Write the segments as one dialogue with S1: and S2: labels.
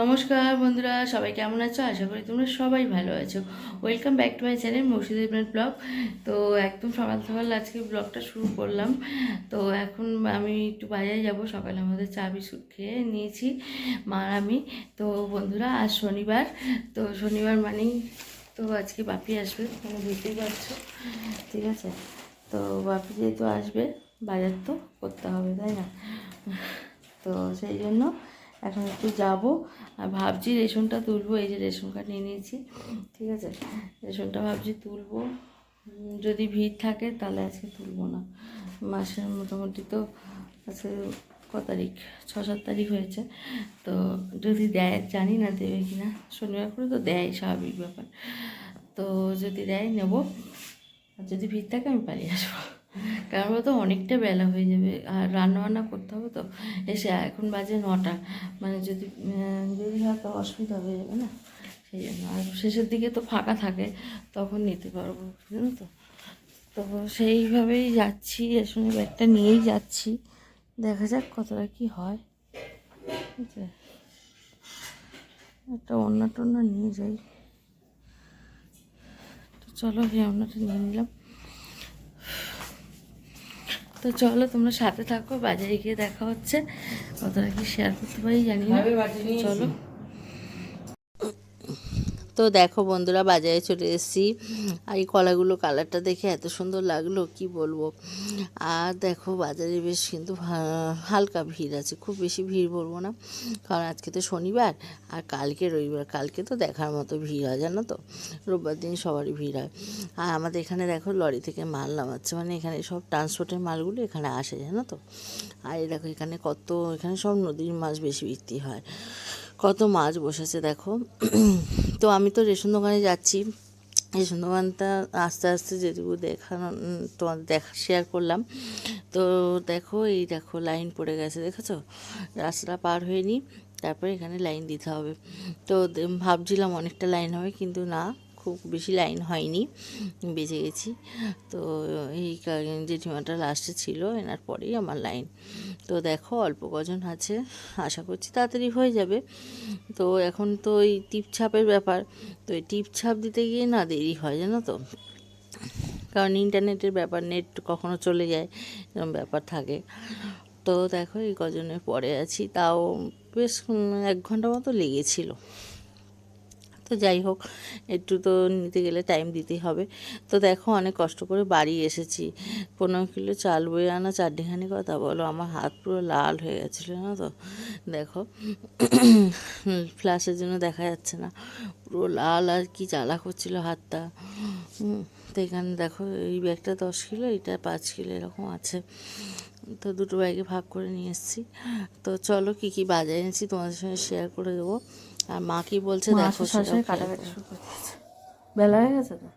S1: নমস্কার বন্ধুরা, সবাই কেমন আছো? আশা করি তোমরা সবাই ভালো আছো। Welcome back to my channel Murshid Ibran blog. তো একদম সকাল সকাল আজকে ব্লগটা শুরু করলাম। তো এখন আমি একটু বাজারে যাব, সকালে আমাদের চা বিস্কুট খেয়ে নিয়েছি, মা আমি। তো বন্ধুরা, আজ শনিবার, তো শনিবার মানেই তো আজকে বাপি আসবে, তোমরা বুঝতেই পারছ। ঠিক আছে? তো বাপি যেহেতু আসবে, বাজার তো করতে হবে, তাই না? তো সেই জন্য এখন একটু যাব। আর ভাবছি রেশনটা তুলবো, এই যে রেশন কার্ড নিয়ে নিয়েছি, ঠিক আছে? রেশনটা ভাবছি তুলবো। যদি ভিড় থাকে তাহলে আজকে তুলবো না। মাসের মোটামুটি তো আজকে ক তারিখ? ছ সাত তারিখ হয়েছে। তো যদি দেয়, জানি না দেবে কি না, শনিবার করে তো দেয়, স্বাভাবিক ব্যাপার। তো যদি দেয়, নেব। আর যদি ভিড় থাকে আমি পালিয়ে আসব। কারণ তো অনেকটা বেলা হয়ে যাবে। আর রান্না বান্না করতে হবে তো? এসে এখন বাজে নটা। মানে যদি যদি হয় তো অসুবিধা হয়ে যাবে না? সেই জন্য। আর শেষের দিকে তো ফাঁকা থাকে, তখন নিতে পারব জানো তো? তো সেইভাবেই যাচ্ছি রেশনের ব্যাগটা নিয়েই যাচ্ছি। দেখা যাক কতটা কি হয়। একটা অন্য টন্য নিয়ে যাই। তো চলো, এই অন্যটা নিয়ে নিলাম। তো চলো তোমরা সাথে থাকো বাজারে গিয়ে দেখা হচ্ছে। কতটা কি শেয়ার করতে পারি জানি না। চলো। তো দেখো বন্ধুরা, বাজারে চলে এসেছি। আর এই কলাগুলো কালারটা দেখে এত সুন্দর লাগল, কি বলব? আর দেখো, বাজারে বেশ কিন্তু হালকা ভিড় আছে। খুব বেশি ভিড় বলব না, কারণ আজকে তো শনিবার আর কালকে রবিবার। কালকে তো দেখার মতো ভিড় হয়, জানো তো? রোববার দিন সবারই ভিড় হয়। আর আমাদের এখানে দেখো, লরি থেকে মাল নামাচ্ছে। মানে এখানে সব ট্রান্সপোর্টের মালগুলো এখানে আসে, জানো তো? আর দেখো, এখানে কত, এখানে সব নদীর মাছ বেশি বিক্রি হয়। কত মাছ বসেছে দেখো। তো আমি তো রেশন দোকানে যাচ্ছি। রেশন দোকানটা আস্তে আস্তে যেটুকু দেখানো তোমাদের দেখা শেয়ার করলাম। তো দেখো, এই দেখো লাইন পড়ে গেছে, দেখেছ? রাস্তাটা পার হয়ে নি তারপরে এখানে লাইন দিতে হবে। তো ভাবছিলাম অনেকটা লাইন হবে, কিন্তু না। খুব বেশি লাইন হয়নি বেঁচে গেছি। তো এই জেঠিমাটা লাস্টে ছিল, এনার পরেই আমার লাইন। তো দেখো অল্প কজন আছে, আশা করছি তাড়াতাড়ি হয়ে যাবে। তো এখন তো এই টিপ ছাপের ব্যাপার, তো এই টিপ ছাপ দিতে গিয়ে না দেরি হয়, জানো তো? কারণ ইন্টারনেটের ব্যাপার নেট কখনো চলে যায়, এরকম ব্যাপার থাকে। তো দেখো এই কজনের পরে আছি, তাও বেশ এক ঘণ্টা মতো লেগেছিল। তো যাই হোক, একটু তো নিতে গেলে টাইম দিতেই হবে। তো দেখো অনেক কষ্ট করে বাড়ি এসেছি। পনেরো কিলো চাল বয়ে আনা চারটিখানি কথা বলো, আমার হাত পুরো লাল হয়ে গেছিল না তো? দেখো ফ্ল্যাশের জন্য দেখা যাচ্ছে না। পুরো লাল আর কি জ্বালা করছিল হাতটা। তো এখানে দেখো, এই ব্যাগটা দশ কিলো, এটা পাঁচ কিলো, এরকম আছে। তো দুটো ব্যাগে ভাগ করে নিয়ে এসেছি। তো চলো কি কি বাজারে এনেছি তোমাদের সঙ্গে শেয়ার করে দেবো। আর মা কি বলছে দেখো সেটাও খেয়াল করো। বেলা হয়ে গেছে তো?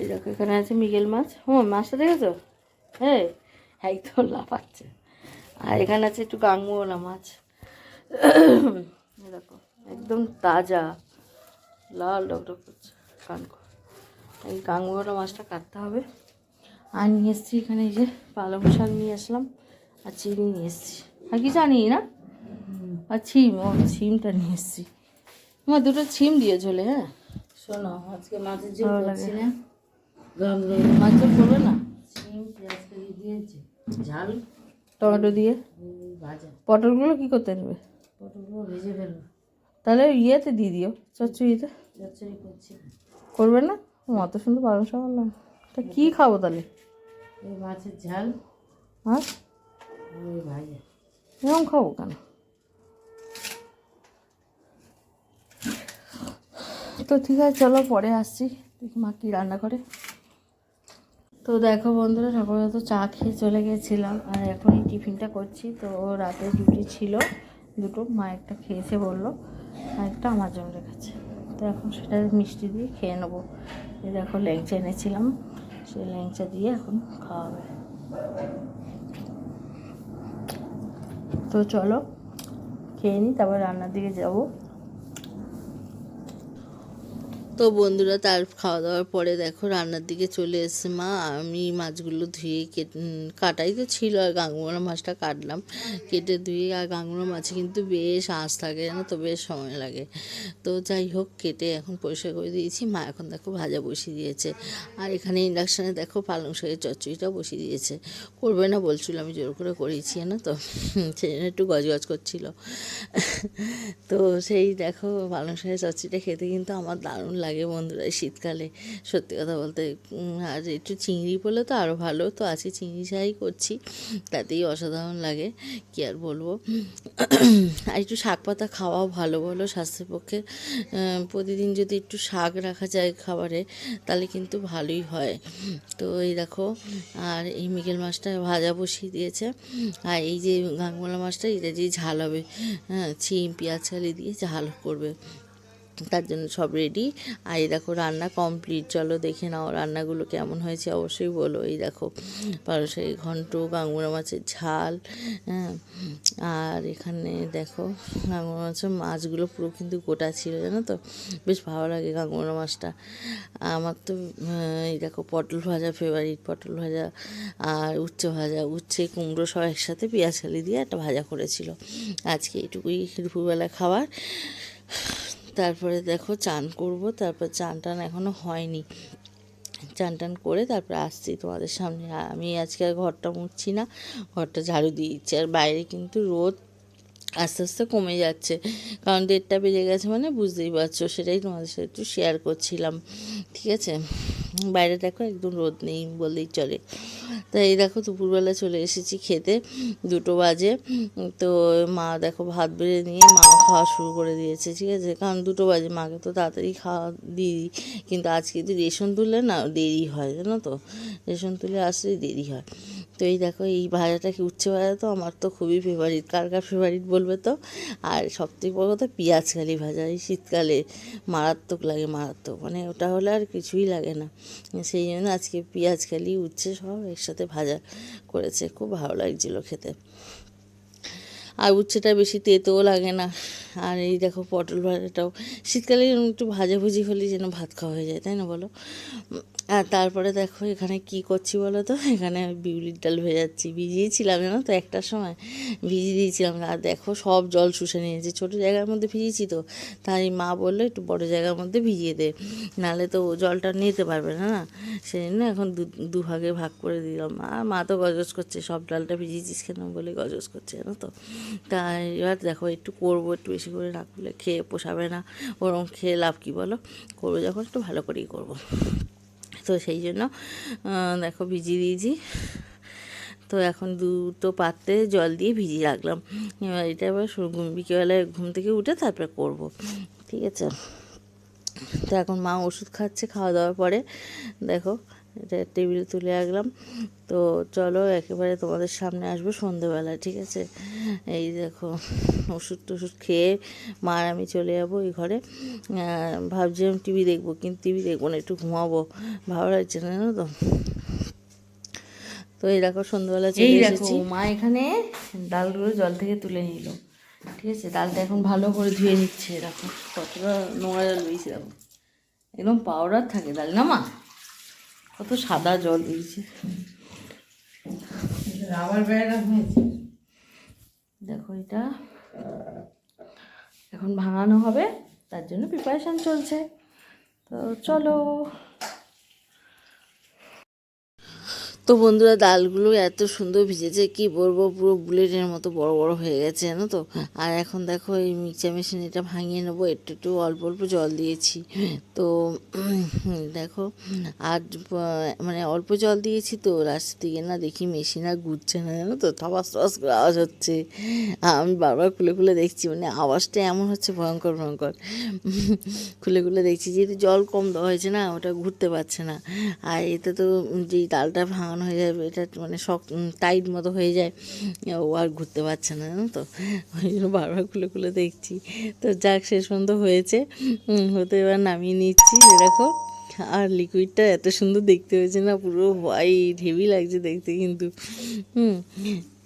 S1: এই দেখো এখানে আছে মিগেল মাছ। হুম মাছটা দেখেছ হ্যাঁ একদম লাফাচ্ছে। আর এখানে আছে একটু গাঙ্গুওলা মাছ। এই দেখো একদম তাজা। লাল ডকডক করছে কানকো এই গাঙ্গুওলা মাছটা কাটতে হবে। আর নিয়ে এসেছি এখানে এই যে পালং শাক নিয়ে আসলাম। আর চিনি নিয়ে এসেছি। আর কি জানি না? আর ছিম ও ছিমটা নিয়ে এসেছি। আমার দুটো ছিম দিয়ে চলে হ্যাঁ?
S2: শোনো আজকে মাছের ঝোল করছি না। গরম গরম
S1: মাছ তো করবে না।
S2: সিম পেঁয়াজ কেটে দিয়েছি। ঝাল।
S1: টমেটো দিয়ে?
S2: ভাজা।
S1: পটলগুলো কি করতে নেবে
S2: পটলগুলো ভেজে ফেলব।
S1: তাহলে ইয়েতে দিয়ে দিও চচ্চড়িতে।
S2: চচ্চড়ি করছি
S1: করবে না? ও, অত সুন্দর পালং শাক আনলাম। তা কী খাব তাহলে?
S2: মাছের ঝাল।
S1: হ্যাঁ
S2: ভাজা।
S1: এরকম খাব কেন? তো ঠিক আছে, চলো পরে আসছি। দেখি মা কী রান্না করে। তো দেখো বন্ধুরা, সকালে তো চা খেয়ে চলে গেছিলাম, আর এখন এই টিফিনটা করছি। তো রাতে ডিউটি ছিল, দুটো, মা একটা খেয়েছে বলল, আর একটা আমার জন্য রেখেছে তো এখন সেটা মিষ্টি দিয়ে খেয়ে নেব। দেখো ল্যাংচা এনেছিলাম, সেই ল্যাংচা দিয়ে এখন খাওয়া হবে তো চলো, খেয়ে নিই তারপর রান্নার দিকে যাব। তো বন্ধুরা তার খাওয়া দাওয়ার পরে দেখো রান্নার দিকে চলে এসছে মা। আমি মাছগুলো ধুয়ে কেটে কাটাই তো ছিল আর গাঙ্গুরা মাছটা কাটলাম। কেটে ধুয়ে আর গাঙ্গুরা মাছে কিন্তু বেশ আঁশ থাকে না তো, বেশ সময় লাগে। তো যাই হোক, কেটে এখন পরিষ্কার করে দিয়েছি। মা এখন দেখো ভাজা বসিয়ে দিয়েছে। আর এখানে ইন্ডাকশানে দেখো পালং শাকের চচ্চড়িটা বসিয়ে দিয়েছে। করবে না বলছিল আমি জোর করে করিয়েছি না তো। সেই জন্য একটু গজগজ করছিল। তো সেই দেখো পালং শাকের চচ্চড়িটা খেতে কিন্তু আমার দারুণ লাগে। বন্ধুরা এই শীতকালে। সত্যি কথা বলতে আর একটু চিংড়ি বলে তো আরও ভালো। তো আজকে চিংড়ি ছাই করছি, তাতেই অসাধারণ লাগে, কি আর বলব? আর একটু শাক পাতা খাওয়াও ভালো বলো স্বাস্থ্যের পক্ষে। প্রতিদিন যদি একটু শাক রাখা যায় খাবারে, তাহলে কিন্তু ভালোই হয়। তো এই দেখো, আর এই মিগেল মাছটা ভাজা বসিয়ে দিয়েছে। আর এই যে গাঙ্গলা মাছটা, এটা যে ঝাল হবে। হ্যাঁ ছিম, পেঁয়াজ, ছালি দিয়ে ঝাল করবে। তার জন্য সব রেডি আর এই দেখো রান্না কমপ্লিট চলো দেখে নাও রান্নাগুলো কেমন হয়েছে। অবশ্যই বলো। এই দেখো পারসাই ঘন্ট, গাঙ্গুরা মাছের ঝাল হ্যাঁ। আর এখানে দেখো গাঙ্গুরা মাছের মাছগুলো পুরো কিন্তু গোটা ছিল, জানো তো? বেশ ভালো লাগে গাঙ্গুরা মাছটা। আমার তো এই দেখো পটল ভাজা ফেভারিট পটল ভাজা আর উচ্ছে ভাজা। উচ্ছে, কুমড়ো সব একসাথে পেঁয়াজ খালি দিয়ে একটা ভাজা করেছিল। আজকে এইটুকুই দুপুরবেলা খাবার। তারপরে দেখো চান করব, তারপর চান টান এখনও হয়নি। চান টান করে তারপরে আসছি তোমাদের সামনে। আমি আজকে আর ঘরটা মুছছি না, ঘরটা ঝাড়ু দিয়ে দিচ্ছি। আর বাইরে কিন্তু রোদ আস্তে আস্তে কমে যাচ্ছে। কারণ দেড়টা বেজে গেছে মানে বুঝতেই পারছ, সেটাই তোমাদের সাথে একটু শেয়ার করছিলাম। ঠিক আছে? বাইরে দেখো একদম রোদ নেই বললেই চলে। তাই এই দেখো দুপুরবেলা চলে এসেছি খেতে, দুটো বাজে। তো মা দেখো ভাত বেড়ে নিয়ে মা খাওয়া শুরু করে দিয়েছে, ঠিক আছে? কারণ দুটো বাজে, মাকে তো তাড়াতাড়ি খাওয়া দিই। কিন্তু আজকে যদি রেশন তুলে না দেরি হয়, জানো তো? রেশন তুলে আসলে দেরি হয়। তো এই দেখো, এই ভাজাটা কি উচ্ছে ভাজা তো? আমার তো খুবই ফেভারিট কার কার ফেভারিট বলবে তো? আর সবথেকে বড় কথা পেঁয়াজ কালি ভাজা। এই শীতকালে মারাত্মক লাগে, মারাত্মক। মানে ওটা হলে আর কিছুই লাগে না। সেই জন্য আজকে পেঁয়াজ কালি উচ্ছে সব একসাথে ভাজা করেছে। খুব ভালো লাগছিল খেতে। আর উচ্ছেটা বেশি তেতেও লাগে না। আর এই দেখো, পটল ভাজাটাও। শীতকালে একটু ভাজাভুজি হলে যেন ভাত খাওয়া হয়ে যায়, তাই না বলো? আর তারপরে দেখো এখানে কি করছি বলো তো? এখানে বিউলির ডাল ভেজাচ্ছি। ভিজিয়েছিলাম জানো তো একটার সময়। ভিজিয়ে দিয়েছিলাম। আর দেখো সব জল শুষে নিয়েছে। ছোটো জায়গার মধ্যে ভিজিয়েছি তো। তাই মা বলল, একটু বড় জায়গার মধ্যে ভিজিয়ে দে। নাহলে তো ও জলটা নিতে পারবে না। না সেই জন্য এখন দু দুভাগে ভাগ করে দিলাম। আর মা তো গজস করছে। সব ডালটা ভিজিয়েছিস কেন বলে গজস করছে জানো তো? তাই এবার দেখো একটু করব। একটু বেশি করে করলে খেয়ে পোষাবে না। ওরকম খেয়ে লাভ কী বলো? করব যখন একটু ভালো করেই করব। তো সেই জন্য দেখো ভিজিয়ে দিয়েছি। তো এখন দুটো পাত্রে জল দিয়ে ভিজিয়ে রাখলাম। এবার এটা ঘুম- বিকেলবেলায় ঘুম থেকে উঠে তারপরে করব। ঠিক আছে? তো এখন মা ওষুধ খাচ্ছে খাওয়া দাওয়ার পরে। দেখো এটা টেবিলে তুলে রাখলাম তো চলো একেবারে তোমাদের সামনে আসব সন্ধেবেলা ঠিক আছে? এই দেখো ওষুধ টষুধ খেয়ে মার আমি চলে যাব এই ঘরে। ভাবছিলাম টিভি দেখব কিন্তু টিভি দেখব না একটু ঘুমাবো। ভালো লাগছে না জানো তো? তো এই দেখো সন্ধ্যাবেলা চলে এসেছি।
S2: মা এখানে ডালগুলো জল থেকে তুলে নিল ঠিক আছে? ডালটা এখন ভালো করে ধুয়ে নিচ্ছে দেখো কতটা নোংরা জল বেরিয়েছে দেখো। একদম পাউডার থাকে ডাল না মা? কত সাদা জল দিয়েছে। রাবার হয়েছে দেখো এটা। এখন ভাঙানো হবে তার জন্য প্রিপারেশান চলছে। তো চলো।
S1: তো বন্ধুরা, ডালগুলো এত সুন্দর ভিজেছে, কি বলব, পুরো বুলেটের মতো বড় বড় হয়ে গেছে, জানো তো? আর এখন দেখো, এই মিক্সচার মেশিন এটা ভাঙিয়ে নেব, একটু একটু অল্প অল্প জল দিয়েছি। তো দেখো, আর মানে অল্প জল দিয়েছি তো রাস্তা দিকে না দেখি মেশিন আর ঘুরছে না, জানো তো? থবাস থবাস করে আওয়াজ হচ্ছে। আমি বারবার খুলে খুলে দেখছি মানে আওয়াজটা এমন হচ্ছে, ভয়ঙ্কর ভয়ঙ্কর। খুলে খুলে দেখছি, যেহেতু জল কম দেওয়া হয়েছে না, ওটা ঘুরতে পারছে না। আর এতে তো, যেই ডালটা ভাঙানো হয়ে যায় এটা মানে শক্ত টাইট মতো হয়ে যায়। ও আর ঘুরতে পারছে না, জানো তো? ওই জন্য বারবার খুলে খুলে দেখছি। তো যাক, শেষ পর্যন্ত হয়েছে। হতে এবার নামিয়ে নিচ্ছি এরকম দেখো, আর লিকুইডটা এত সুন্দর দেখতে হয়েছে না, পুরো হোয়াইট হেভি লাগছে দেখতে কিন্তু। হুম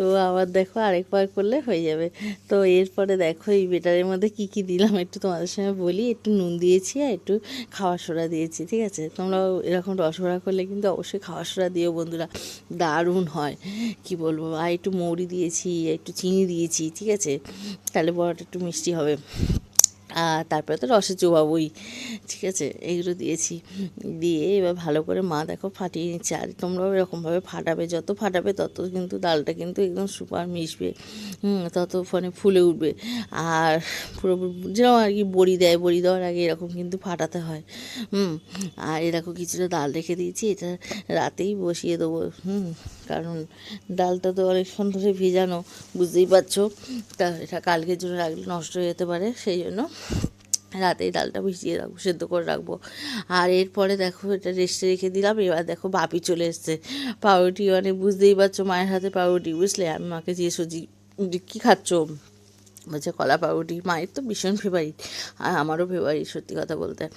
S1: তো আবার দেখো আরেকবার করলে হয়ে যাবে। তো এরপরে দেখো এই বেটারের মধ্যে কি কি দিলাম একটু তোমাদের সঙ্গে বলি। একটু নুন দিয়েছি আর একটু খাওয়া সোডা দিয়েছি, ঠিক আছে? তোমরা এরকম রসগোড়া করলে কিন্তু অবশ্যই খাওয়া সোডা দিও বন্ধুরা। দারুণ হয়, কি বলব? আর একটু মৌরি দিয়েছি, একটু চিনি দিয়েছি, ঠিক আছে? তাহলে বড়টা একটু মিষ্টি হবে। আর তারপরে তো রসে চোবাবই ঠিক আছে এগুলো দিয়েছি। দিয়ে এবার ভালো করে মা দেখো ফাটিয়ে নিচ্ছে। আর তোমরাও এরকমভাবে ফাটাবে, যত ফাটাবে তত কিন্তু ডালটা কিন্তু একদম সুপার মিশবে। তত ফোনে ফুলে উঠবে। আর পুরো যেরকম আর কি বড়ি দেয়, বড়ি দেওয়ার আগে এরকম কিন্তু ফাটাতে হয়। হুম, আর এরকম কিছুটা ডাল রেখে দিয়েছি, এটা রাতেই বসিয়ে দেবো। হুম, কারণ ডালটা তো অনেকক্ষণ ধরে ভেজানো, বুঝতেই পারছ। তা এটা কালকের জন্য রাখলে নষ্ট হয়ে যেতে পারে, সেই জন্য রাতেই ডালটা ভিজিয়ে রাখব, সেদ্ধ করে রাখব। আর এরপরে দেখো এটা রেস্টে রেখে দিলাম, এবার দেখো বাপি চলে এসছে। পাউরুটি মানে বুঝতেই পারছ, মায়ের হাতে পাউরুটি, বুঝলে? আমি মাকে জিজ্ঞেস করছি কী খাচ্ছো? বলছে কলা পাউরুটি, মায়ের তো ভীষণ ফেভারিট আর আমারও ফেভারিট সত্যি কথা বলতে।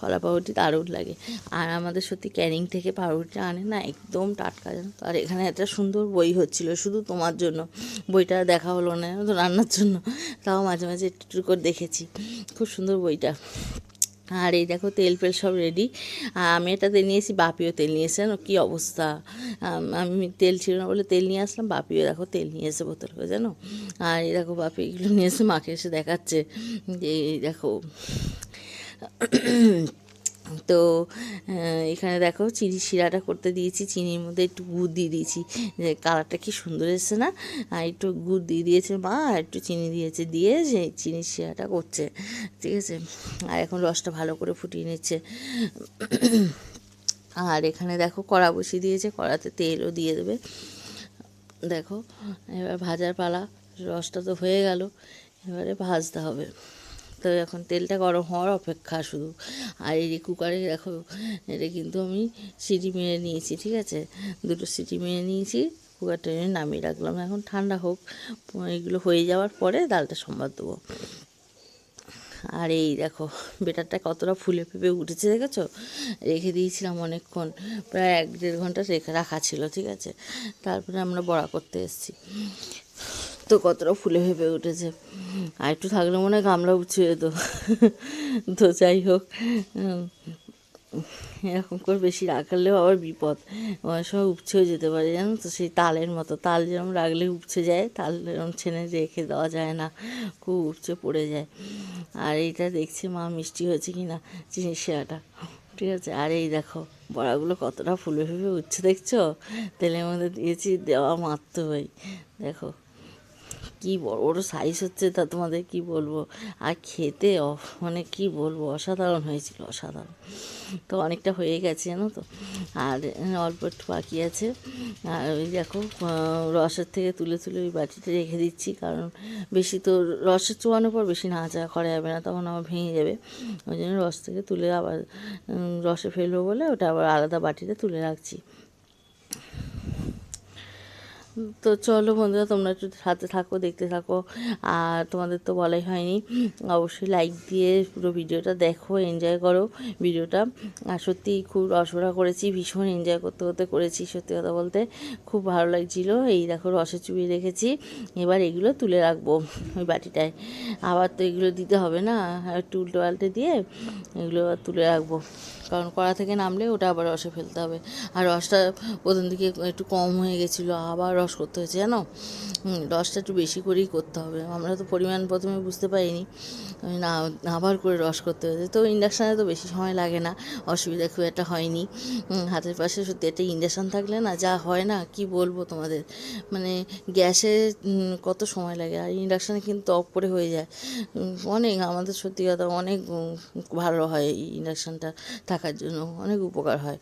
S1: কলা পাউরুটি দারুণ লাগে। আর আমাদের সত্যি ক্যানিং থেকে পাউরুটি আনে না একদম টাটকা যেন। আর এখানে একটা সুন্দর বই হচ্ছিল, শুধু তোমার জন্য। বইটা দেখা হলো না তো রান্নার জন্য। তাও মাঝে মাঝে একটু করে দেখেছি। খুব সুন্দর বইটা। আর এই দেখো তেল ফেল সব রেডি আমি এটা তেল নিয়েছি বাপিও তেল নিয়েছে জানো কী অবস্থা? আমি তেল ছিল না বলে তেল নিয়ে আসলাম, বাপিও দেখো তেল নিয়ে এসে বোতল করে, জানো? আর এই দেখো বাপি এগুলো নিয়ে এসে মাকে এসে দেখাচ্ছে। যে এই দেখো তো এখানে দেখো চিনি শিরাটা করতে দিয়েছি, চিনির মধ্যে একটু গুড় দিয়ে দিয়েছি। কালারটা কি সুন্দর এসছে না? আর একটু গুড় দিয়ে দিয়েছে মা, আর একটু চিনি দিয়েছে, দিয়ে সেই চিনির শিরাটা করছে, ঠিক আছে? আর এখন রসটা ভালো করে ফুটিয়ে নিচ্ছে। আর এখানে দেখো কড়া বসিয়ে দিয়েছে, কড়াতে তেলও দিয়ে দেবে। দেখো, এবার ভাজার পালা, রসটা তো হয়ে গেল, এবারে ভাজতে হবে। তো এখন তেলটা গরম হওয়ার অপেক্ষা শুধু। আর এই কুকারে দেখো, এটা কিন্তু আমি সিটি মেরে নিয়েছি, ঠিক আছে? দুটো সিটি মেরে নিয়েছি, কুকারটা নামিয়ে রাখলাম। এখন ঠান্ডা হোক, এগুলো হয়ে যাওয়ার পরে ডালটা সম্বাদ দেবো। আর এই দেখো, বেটারটা কতটা ফুলে ফেপে উঠেছে দেখেছ? রেখে দিয়েছিলাম অনেকক্ষণ, প্রায় এক দেড় ঘণ্টা রেখে রাখা ছিল, ঠিক আছে? তারপরে আমরা বড়া করতে এসেছি। তো কতটা ফুলে ফেপে উঠেছে। আর একটু থাকলে মনে হয় গামলা উঠছে যেত তো যাই হোক এরকম করে বেশি রাখলেও আবার বিপদ। অনেক সময় উপছেও যেতে পারে, জানো তো? সেই তালের মতো, তাল যেরকম রাখলে উপছে যায়, তাল এরকম ছেনে রেখে দেওয়া যায় না, খুব উপচে পড়ে যায়। আর এইটা দেখছি মা মিষ্টি হয়েছে কি না চিনির শিরাটা। ঠিক আছে? আর এই দেখো, বড়াগুলো কতটা ফুলে ফুলে উঠছে, দেখছ? তেলের মধ্যে দিয়েছি, দেওয়া মাত্র ভাই দেখো কি বড় বড় সাইজ হচ্ছে তা তোমাদের কি বলব? আর খেতে মানে কি বলব? অসাধারণ হয়েছিল, অসাধারণ। তো অনেকটা হয়ে গেছে, জানো তো? আর অল্প একটু বাকি আছে। আর ওই দেখো রসের থেকে তুলে তুলে ওই বাটিতে রেখে দিচ্ছি, কারণ বেশি তো রসের চোয়ানোর পর বেশি নাড়াচাড়া করা যাবে না, তখন আমার ভেঙে যাবে। ওই জন্য রস থেকে তুলে আবার রসে ফেলব বলে ওটা আবার আলাদা বাটিতে তুলে রাখছি। তো চলো বন্ধুরা, তোমরা একটু সাথে থাকো, দেখতে থাকো। আর তোমাদের তো বলাই হয়নি, অবশ্যই লাইক দিয়ে পুরো ভিডিওটা দেখো এনজয় করো ভিডিওটা। আর সত্যি খুব রসগোড়া করেছি, ভীষণ এনজয় করতে করতে করেছি, সত্যি কথা বলতে। খুব ভালো লাগছিল, এই দেখো রসে চুবিয়ে রেখেছি। এবার এগুলো তুলে রাখব ওই বাটিটায়। আবার তো এগুলো দিতে হবে না একটু উল্টো পাল্টে দিয়ে এগুলো তুলে রাখব। কারণ কড়া থেকে নামলে ওটা আবার রসে ফেলতে হবে। আর রসটা প্রথম দিকে একটু কম হয়ে গেছিল, আবার রস করতে হয়েছে, জানো? রসটা একটু বেশি করেই করতে হবে। আমরা তো পরিমাণ প্রথমে বুঝতে পারিনি না, আবার করে রস করতে হয়েছে। তো ইন্ডাকশানে তো বেশি সময় লাগে না, অসুবিধা খুব একটা হয়নি। হাতের পাশে সত্যি একটা ইন্ডাকশান থাকলে না, যা হয় না, কি বলব তোমাদের? মানে গ্যাসে কত সময় লাগে, আর ইন্ডাকশানে কিন্তু অফ করে হয়ে যায়। অনেক, আমাদের সত্যি কথা অনেক ভালো হয় এই ইন্ডাকশানটা থাকার জন্য, অনেক উপকার হয়।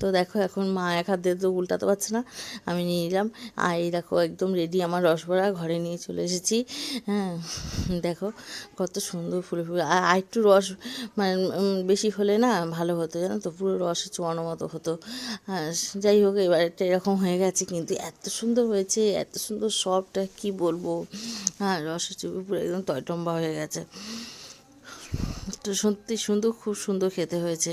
S1: তো দেখো এখন মা এক হাত দিয়ে তো উল্টাতে পারছে না। আমি নিয়ে নিলাম। আর এই দেখো একদম রেডি আমার রসবড়া ঘরে নিয়ে চলে এসেছি। হ্যাঁ দেখো কত সুন্দর ফুলে ফুলে। আর একটু রস মানে বেশি হলে না ভালো হতো জানো তো, পুরো রসে চোয়ানো মতো হতো। যাই হোক, এবার এটা এরকম হয়ে গেছে কিন্তু এত সুন্দর হয়েছে, এত সুন্দর সবটা কি বলব? হ্যাঁ রসে চুপি পুরো একদম টয়টম্বা হয়ে গেছে। তো সত্যি সুন্দর খুব সুন্দর খেতে হয়েছে।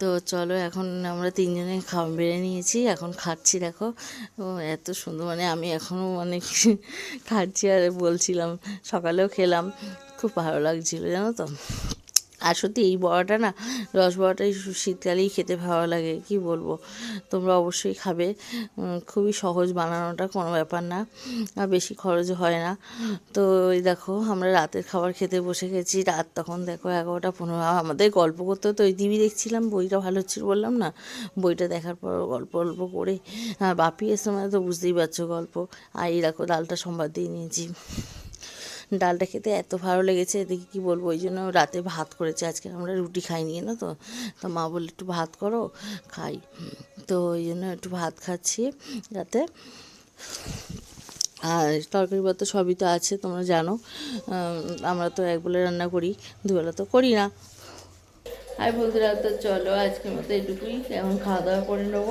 S1: তো চলো এখন আমরা তিনজনে খাওয়া বেড়ে নিয়েছি, এখন খাচ্ছি দেখো। এত সুন্দর মানে আমি এখনও অনেক খাচ্ছি আর বলছিলাম, সকালেও খেলাম, খুব ভালো লাগছিল, জানো তো? আর সত্যি এই বড়াটা না, রস বড়াটাই শীতকালেই খেতে ভালো লাগে, কি বলব? তোমরা অবশ্যই খাবে। খুবই সহজ বানানোটা কোনো ব্যাপার না, আর বেশি খরচ হয় না। তো এই দেখো, আমরা রাতের খাবার খেতে বসে গেছি। রাত তখন দেখো এগারোটা পনেরো। আমাদের গল্প করতে তো ওই টিভি দেখছিলাম, বইটা ভালো ছিল বললাম না? বইটা দেখার পর গল্প গল্প করে, আর বাপি এসে মানে তো বুঝতেই পারছ গল্প। আর এই দেখো, ডালটা সোমবার দিয়ে নিয়েছি। ডালটা খেতে এত ভালো লেগেছে দেখি কি বলব, ওই জন্য রাতে ভাত করেছে, আজকে আমরা রুটি খাইনি না তো? তো মা বলল, একটু ভাত করো, খাই। তো ওই জন্য একটু ভাত খাচ্ছি রাতে। আর তরকারি পত্র সবই তো আছে, তোমরা জানো। আমরা তো একবেলা রান্না করি, দুবেলা তো করি না। আর বন্ধুরা, তো চলো আজকের মতো এটুকুই। এখন খাওয়া দাওয়া করে নেব।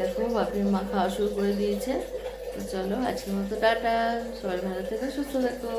S1: দেখো, বাপির মা খাওয়া শুরু করে দিয়েছে। চলো আজকের মতো টাটা। সবাই ভালো থেকো সুস্থ থেকো।